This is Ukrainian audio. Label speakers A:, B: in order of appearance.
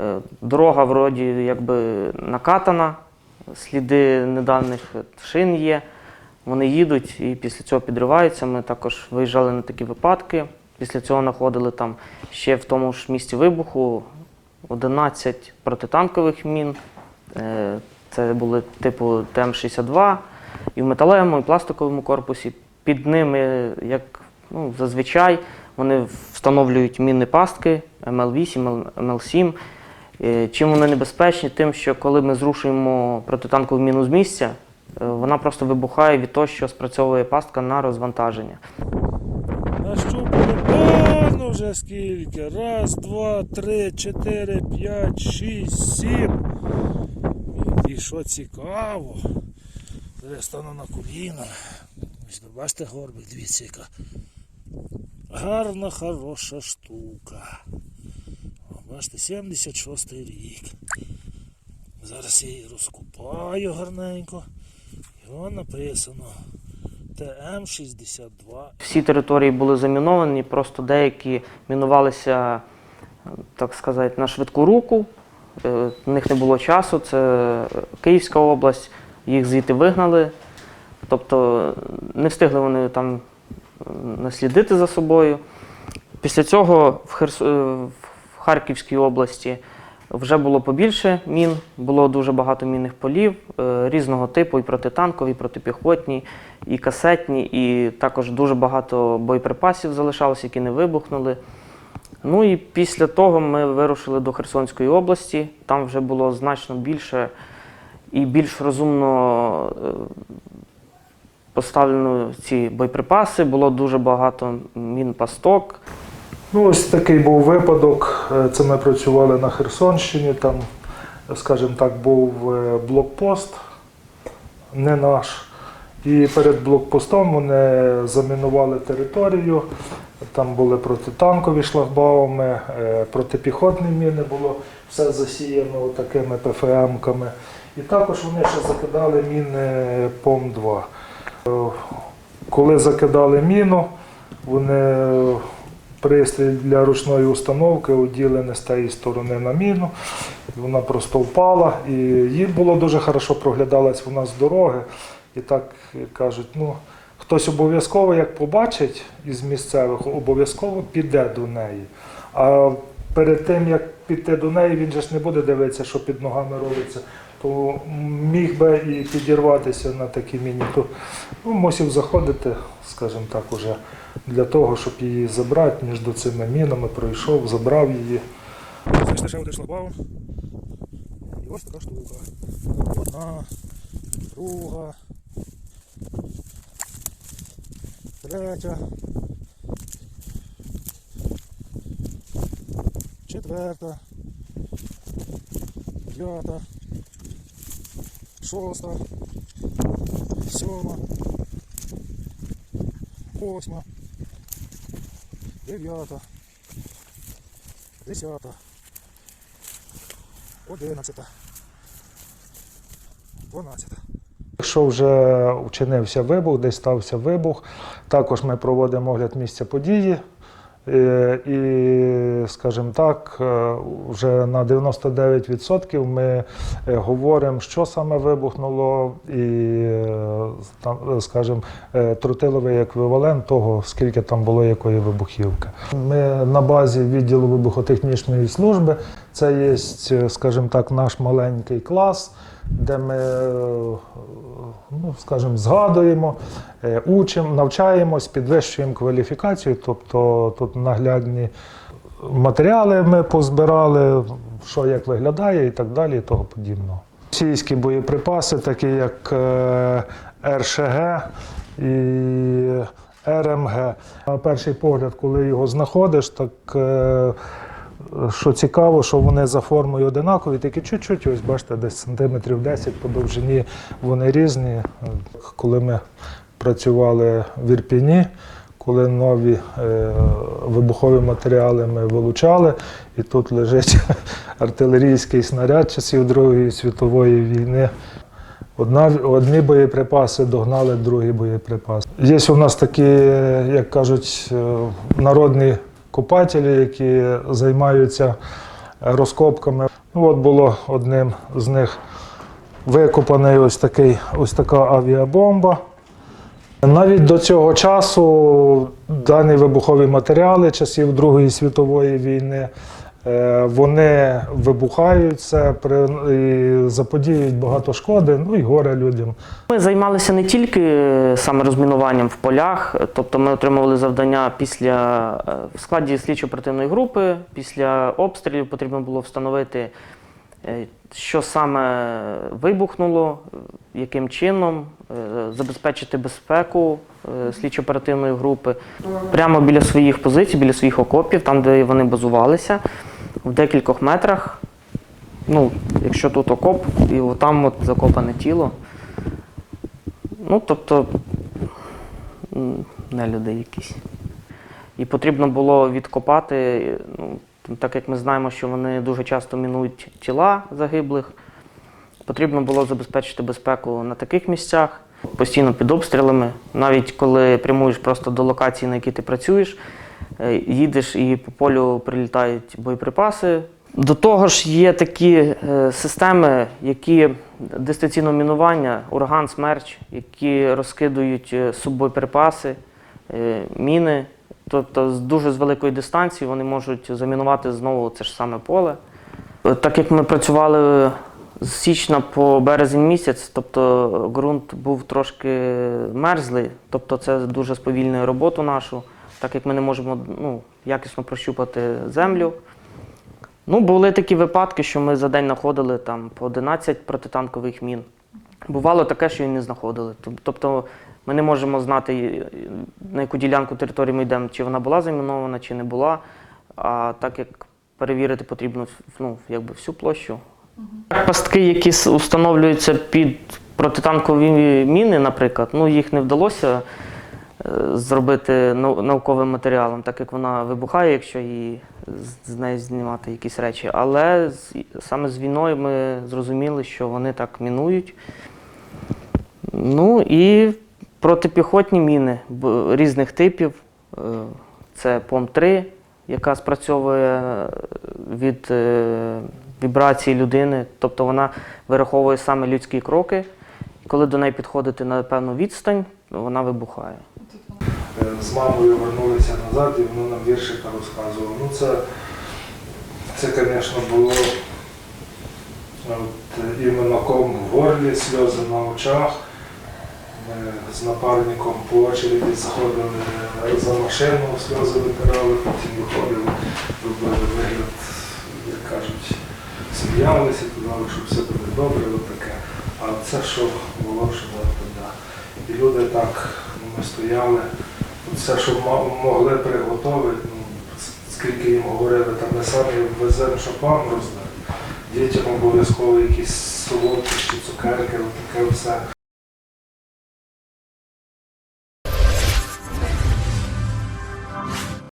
A: Е, Дорога вроді якби накатана, сліди недавніх шин є. Вони їдуть і після цього підриваються. Ми також виїжджали на такі випадки. Після цього знаходили там ще в тому ж місці вибуху 11 протитанкових мін. Е, Це були типу ТМ-62 і в металевому, і в пластиковому корпусі. Під ними, як ну, зазвичай, вони встановлюють мінні пастки МЛ-8, МЛ-7. Е, Чим вони небезпечні? Тим, що коли ми зрушуємо протитанкову міну з місця, е, вона просто вибухає від того, що спрацьовує пастка на розвантаження.
B: Нащупали повно вже скільки. Раз, два, три, чотири, п'ять, шість, сім. І що цікаво. Зараз стану на коліна. Бачите горбик, дивіться яка. Гарна, хороша штука. Бачите, 76 рік. Зараз я її розкупаю гарненько. Воно написано ТМ-62.
A: Всі території були заміновані, просто деякі мінувалися, е, так сказати, на швидку руку. Е, В них не було часу. Це Київська область, їх звідти вигнали. Тобто не встигли вони там е, наслідити за собою. Після цього в, Херс... е, Харківській області вже було побільше мін, було дуже багато мінних полів е, різного типу, і протитанкові, і протипіхотні, і касетні, і також дуже багато боєприпасів залишалося, які не вибухнули. Ну і після того ми вирушили до Херсонської області. Там вже було значно більше і більш розумно е, поставлено ці боєприпаси. Було дуже багато мін-пасток.
C: Ну, ось такий був випадок. Е, Це ми працювали на Херсонщині. Там, скажімо так, був е, блокпост, не наш. І перед блокпостом вони замінували територію. Там були протитанкові шлагбауми, е, протипіхотні міни було все засіяно такими ПФМ-ками. І також вони ще закидали міни ПОМ-2. Е, Коли закидали міну, вони пристрій для ручної установки уділений з тієї сторони на міну. Вона просто впала і їй було дуже хорошо проглядалась вона з дороги. І так кажуть, ну хтось обов'язково, як побачить із місцевих, обов'язково піде до неї. А перед тим як піти до неї, він же ж не буде дивитися, що під ногами робиться. То міг би і підірватися на такі міні. То ну, мусив заходити, скажімо так, уже для того, щоб її забрати між цими мінами, пройшов, забрав її.
B: Знайшли ще один шлагбаум. І ось така штука. Одна, друга, третя, четверта, п'ята, шоста, сьома, восьма, дев'ята, десята. Одинадцята. Дванадцята.
C: Якщо вже вчинився вибух, десь стався вибух, також ми проводимо огляд місця події. Е, І, скажімо так, е, вже на 99% ми е, говоримо, що саме вибухнуло, і, там, скажімо, тротиловий еквівалент того, скільки там було якої вибухівки. Ми на базі відділу вибухотехнічної служби, це є, скажімо так, наш маленький клас де ми, е, ну, скажімо, згадуємо, е, учимо, навчаємось, підвищуємо кваліфікацію, тобто тут наглядні матеріали ми позбирали, що як виглядає і так далі, і того подібного. Російські боєприпаси, такі як е, РШГ і РМГ. На перший погляд, коли його знаходиш, так е, що цікаво, що вони за формою одинакові, такі чуть-чуть, ось бачите, десь сантиметрів 10 по довжині вони різні. Коли ми працювали в Ірпіні, коли нові е, вибухові матеріали ми вилучали, і тут лежить артилерійський снаряд часів Другої світової війни. Одна, одні боєприпаси догнали другі боєприпаси. Є у нас такі, як кажуть, е, народні копателі, які займаються розкопками. Ну, от було одним з них викопаний ось, такий, ось така авіабомба. Навіть до цього часу дані вибухові матеріали часів Другої світової війни вони вибухаються, при, і заподіюють багато шкоди, ну і горе людям.
A: Ми займалися не тільки е, саме розмінуванням в полях, е, тобто ми отримували завдання після е, в складі слідчо-оперативної групи, після обстрілів потрібно було встановити, е, що саме вибухнуло, е, яким чином, е, забезпечити безпеку е, слідчо-оперативної групи прямо біля своїх позицій, біля своїх окопів, там, де вони базувалися, в декількох метрах. Ну, якщо тут окоп, і там от закопане тіло. Ну, тобто, не люди якісь. І потрібно було відкопати, ну, так як ми знаємо, що вони дуже часто мінують тіла загиблих, потрібно було забезпечити безпеку на таких місцях, постійно під обстрілами. Навіть коли прямуєш просто до локації, на якій ти працюєш, їдеш і по полю прилітають боєприпаси. До того ж, є такі е, системи, які дистанційного мінування, ураган, смерч, які розкидують е, суббоєприпаси, е, міни. Тобто з дуже з великої дистанції вони можуть замінувати знову це ж саме поле. Е, Так як ми працювали з січня по березень місяць, тобто ґрунт був трошки мерзлий, тобто це дуже сповільнює роботу нашу, так як ми не можемо ну, якісно прощупати землю. Ну, були такі випадки, що ми за день знаходили там по 11 протитанкових мін. Бувало таке, що і не знаходили. Тобто ми не можемо знати, е, на яку ділянку території ми йдемо, чи вона була замінована, чи не була. А так як перевірити потрібно ну, якби всю площу. Пастки, які установлюються під протитанкові міни, наприклад, ну, їх не вдалося зробити науковим матеріалом, так як вона вибухає, якщо її з- неї знімати якісь речі. Але саме з війною ми зрозуміли, що вони так мінують. Ну і протипіхотні міни різних типів. Е, Це ПОМ-3, яка спрацьовує е, від е, вібрації людини, тобто вона вираховує саме людські кроки. Коли до неї підходити на певну відстань, вона вибухає.
C: Е, З мамою вернулися назад і воно нам віршика розказувало. Ну це, це, звісно, було от, е, іменно ком в горлі, сльози на очах. Ми з напарником по очереді заходили е, за машину, сльози витирали, потім виходили, робили вигляд, як кажуть, сміялися, казали, що все буде добре, от таке. А це що було, що да. І люди так, ну, ми стояли, все, що могли приготувати, ну, скільки їм говорили, там ми самі веземо, щоб вам роздати. Дітям обов'язково якісь солодкі, цукерки, таке все.